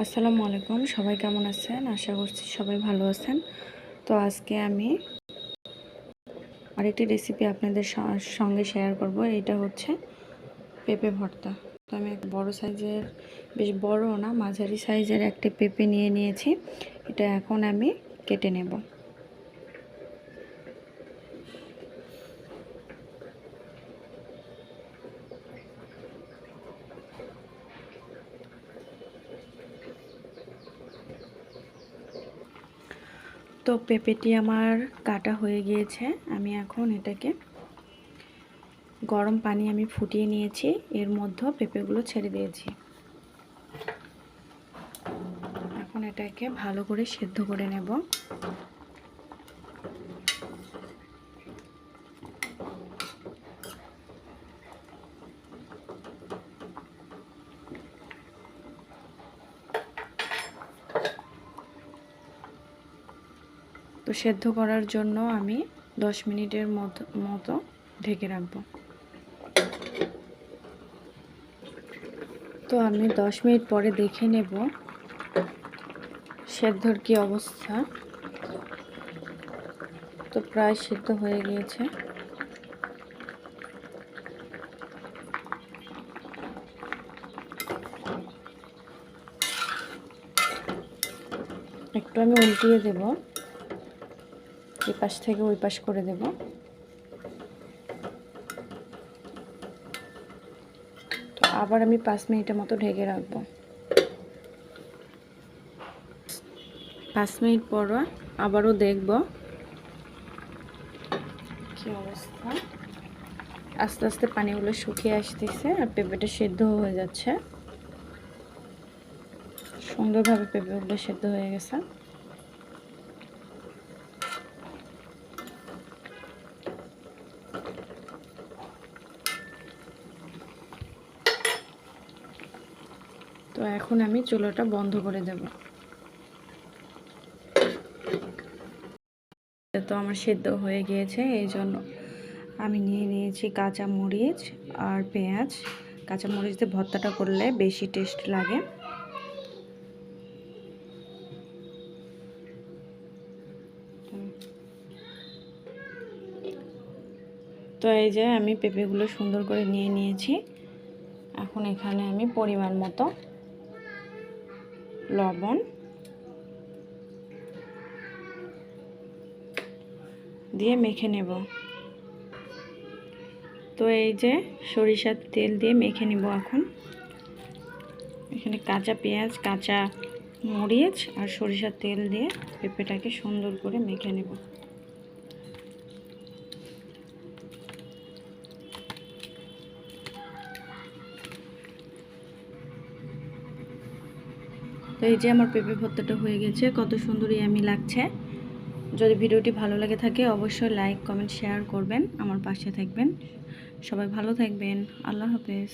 আসসালামু আলাইকুম, সবাই কেমন আছেন? আশা করছি সবাই ভালো আছেন। তো আজকে আমি আরেকটি রেসিপি আপনাদের সঙ্গে শেয়ার করব। এটা হচ্ছে পেঁপে ভর্তা। তো আমি এক বড়ো সাইজের বেশ বড় না, মাঝারি সাইজের একটি পেঁপে নিয়ে নিয়েছি। এটা এখন আমি কেটে নেব। তো পেঁপেটি আমার কাটা হয়ে গিয়েছে। আমি এখন এটাকে গরম পানি আমি ফুটিয়ে নিয়েছি। এর মধ্যে পেঁপেগুলো ছেড়ে দিয়েছি। এখন এটাকে ভালো করে সেদ্ধ করে নেব। তো সেদ্ধ করার জন্য আমি দশ মিনিটের মতো মতো ঢেকে রাখব। তো আমি দশ মিনিট পরে দেখে নেব সেদ্ধর কি অবস্থা। তো প্রায় সেদ্ধ হয়ে গিয়েছে। একটু আমি উল্টিয়ে দেব। এই পাশ থেকে ওই পাশ করে দেব। তো আবার আমি পাঁচ মিনিটের মতো ঢেকে রাখব। পাঁচ মিনিট পর আবারও দেখব কি অবস্থা। আস্তে আস্তে পানিগুলো শুকিয়ে আসতেছে আর পেঁপেটা সেদ্ধ হয়ে যাচ্ছে। সুন্দরভাবে পেঁপেগুলো সেদ্ধ হয়ে গেছে। এখন আমি চুলোটা বন্ধ করে দেব। তো আমার সেদ্ধ হয়ে গিয়েছে, এই জন্য আমি নিয়ে নিয়েছি কাঁচা মরিচ আর পেঁয়াজ। কাঁচা মরিচ দিয়ে ভর্তাটা করলে বেশি টেস্ট লাগে। তো এই যে আমি পেঁপেগুলো সুন্দর করে নিয়ে নিয়েছি। এখন এখানে আমি পরিমাণ মতো লবণ। দিয়ে মেখে নেব। তো এই যে সরিষার তেল দিয়ে মেখে নেব এখন। এখানে কাঁচা পেঁয়াজ, কাঁচা মরিচ আর সরিষার তেল দিয়ে পেঁপেটাকে সুন্দর করে মেখে নেব। তো এই যে আমার পেঁপে ভর্তাটা হয়ে গেছে, কত সুন্দরই আমি লাগছে। যদি ভিডিওটি ভালো লাগে থাকে অবশ্যই লাইক কমেন্ট শেয়ার করবেন, আমার পাশে থাকবেন। সবাই ভালো থাকবেন, আল্লাহ হাফেজ।